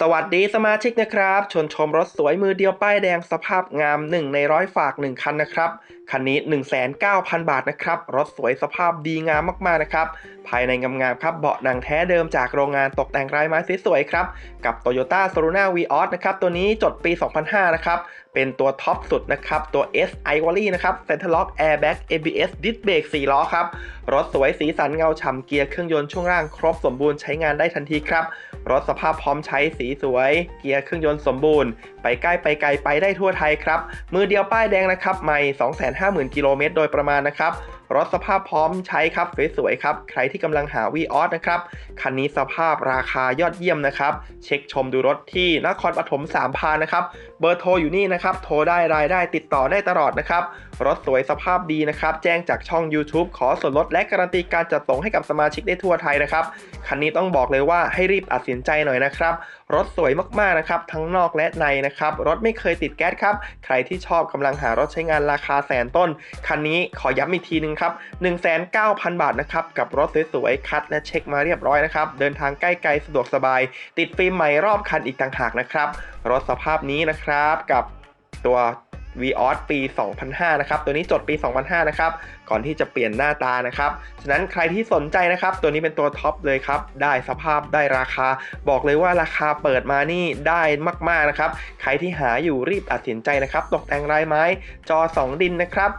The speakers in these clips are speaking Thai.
สวัสดีสมาชิกนะครับ ชวนชมรถสวยมือเดียวป้ายแดงสภาพงาม 1 ในร้อยฝาก 1 คันนะครับคันนี้ 19,000 บาทนะครับ รถสวยสภาพดีงามมากๆนะครับ ภายในงามๆครับ เบาะหนังแท้เดิมจากโรงงานตกแต่งลายไม้สวยๆครับ กับ Toyota s o r u n a Vios นะครับ ตัวนี้จดปี 2005 นะครับ เป็นตัวท็อปสุดนะครับ ตัว S Ivory นะครับ Center Lock Airbag ABS Disc Brake 4 ล้อครับ รถสวยสีสันเงาฉ่ำเกียร์เครื่องยนต์ช่วงล่างครบสมบูรณ์ใช้งานได้ทันทีครับ รถสภาพพร้อมใช้สีสวย เกียร์เครื่องยนต์สมบูรณ์ ไปใกล้ไปไกลไปได้ทั่วไทยครับ มือเดียวป้ายแดงนะครับไม่50,000 กิโลเมตรโดยประมาณนะครับ รถสภาพพร้อมใช้ครับสวยๆครับ ใครที่กำลังหาวีออสนะครับ คันนี้สภาพราคายอดเยี่ยมนะครับ เช็คชมดูรถที่นครปฐมสามพานนะครับเบอร์โทรอยู่นี่นะครับ โทรได้รายได้ติดต่อได้ตลอดนะครับ รถสวยสภาพดีนะครับ แจ้งจากช่อง YouTube ขอส่วนลดและการันตีการจัดส่งให้กับสมาชิกได้ทั่วไทยนะครับ คันนี้ต้องบอกเลยว่าให้รีบตัดสินใจหน่อยนะครับ รถสวยมากๆนะครับ ทั้งนอกและในนะครับ รถไม่เคยติดแก๊สครับ ใครที่ชอบกำลังหารถใช้งานราคาแสนต้น คันนี้ขอย้ำอีกทีนึงครับ 1,900,000 บาทนะครับ กับรถสวยๆ คัดและเช็คมาเรียบร้อยนะครับ เดินทางใกล้ไกลสะดวกสบาย ติดฟิล์มใหม่รอบคันอีกต่างหากนะครับ รถสภาพนี้นะครับกับตัว v ีออสปี 2005 นะครับ ตัวนี้จดปี 2005 นะครับ ก่อนที่จะเปลี่ยนหน้าตานะครับ ฉะนั้นใครที่สนใจนะครับ ตัวนี้เป็นตัวท็อปเลยครับ ได้สภาพได้ราคา บอกเลยว่าราคาเปิดมานี่ได้มาก ๆ นะครับ ใครที่หาอยู่รีบตัดสินใจนะครับ ตกแต่งลายไม้ จอ 2 ดินนะครับ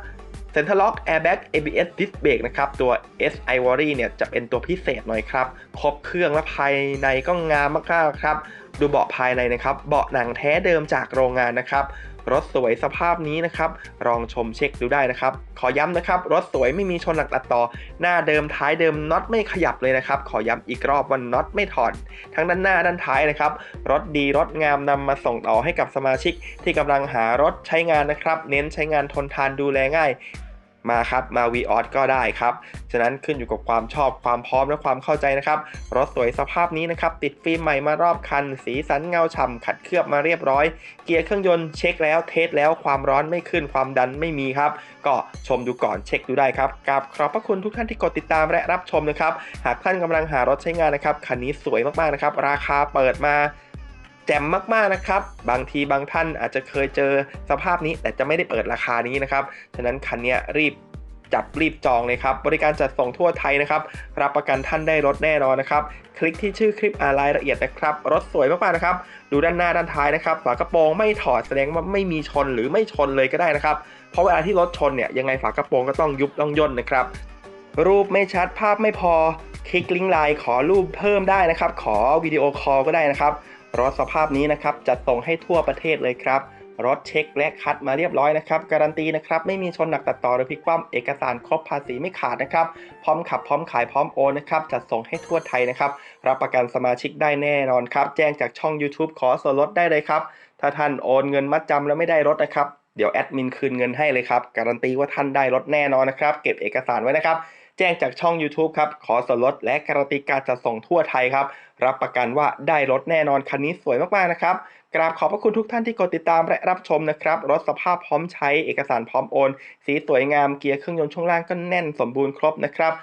Center Lock Airbag ABS Disc Brake นะครับ ตัว S Ivory เนี่ยจะเป็นตัวพิเศษหน่อยครับ ครบเครื่องและภายในก็งามมากๆครับ ดูเบาะภายในนะครับ เบาะหนังแท้เดิมจากโรงงานนะครับ รถสวยสภาพนี้นะครับลองชมเช็คดูได้นะครับ ขอย้ำนะครับ รถสวยไม่มีชนหลักตัดต่อ หน้าเดิมท้ายเดิมน็อตไม่ขยับเลยนะครับ ขอย้ำอีกรอบว่าน็อตไม่ถอด ทั้งด้านหน้าด้านท้ายนะครับ รถดีรถงามนำมาส่งต่อให้กับสมาชิก ที่กำลังหารถใช้งานนะครับ เน้นใช้งานทนทานดูแลง่าย มาครับมา v ีออก็ได้ครับ ฉะนั้นขึ้นอยู่กับความชอบความพร้อมและความเข้าใจนะครับรถสวยสภาพนี้นะครับติดฟิล์มใหม่มารอบคัน สีสันเงาฉ่ำขัดเคลือบมาเรียบร้อย เกียร์เครื่องยนต์เช็คแล้วเทสแล้วความร้อนไม่ขึ้นความดันไม่มีครับ ก็ชมดูก่อนเช็คดูได้ครับกับขอบพระคุณทุกท่านที่กดติดตามและรับชมนะครับหากท่านกำลังหารถใช้งานนะครับคันนี้สวยมากๆนะครับราคาเปิดมา แจ่มมากๆนะครับ บางทีบางท่านอาจจะเคยเจอสภาพนี้ แต่จะไม่ได้เปิดราคานี้นะครับ ฉะนั้นคันนี้รีบจับรีบจองเลยครับ บริการจัดส่งทั่วไทยนะครับ รับประกันท่านได้รถแน่นอนนะครับ คลิกที่ชื่อคลิปอ่ารายละเอียดนะครับ รถสวยมากๆนะครับ ดูด้านหน้าด้านท้ายนะครับ ฝากระโปรงไม่ถอดแสดงว่าไม่มีชนหรือไม่ชนเลยก็ได้นะครับ เพราะเวลาที่รถชนเนี่ยยังไงฝากระโปรงก็ต้องยุบต้องย่นนะครับ รูปไม่ชัดภาพไม่พอ คลิกลิงก์ไลน์ขอรูปเพิ่มได้นะครับ ขอวิดีโอคอลก็ได้นะครับ รถสภาพนี้นะครับจัดส่งให้ทั่วประเทศเลยครับ รถเช็คและคัดมาเรียบร้อยนะครับ การันตีนะครับไม่มีชนหนักตัดต่อหรือพลิกคว่ำเอกสารครบภาษีไม่ขาดนะครับ พร้อมขับพร้อมขายพร้อมโอนนะครับจัดส่งให้ทั่วไทยนะครับ รับประกันสมาชิกได้แน่นอนครับ แจ้งจากช่อง YouTube ขอส่วนลดได้เลยครับ ถ้าท่านโอนเงินมัดจำแล้วไม่ได้รถนะครับเดี๋ยวแอดมินคืนเงินให้เลยครับ การันตีว่าท่านได้รถแน่นอนนะครับ เก็บเอกสารไว้นะครับ แจ้งจากช่อง YouTube ครับ ขอส่วนลดและการันตีการจัดส่งทั่วไทยครับ รับประกันว่าได้รถแน่นอนคันนี้สวยมากๆนะครับ กราบขอบพระคุณทุกท่านที่กดติดตามและรับชมนะครับ รถสภาพพร้อมใช้เอกสารพร้อมโอน สีสวยงามเกียร์เครื่องยนต์ช่วงล่างก็แน่นสมบูรณ์ครบนะครับ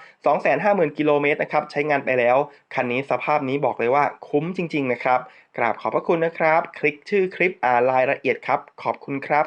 250,000 กิโลเมตรนะครับใช้งานไปแล้ว คันนี้สภาพนี้บอกเลยว่าคุ้มจริง ๆ นะครับ กราบขอบพระคุณนะครับ คลิกชื่อคลิปอ่านรายละเอียดครับ ขอบคุณครับ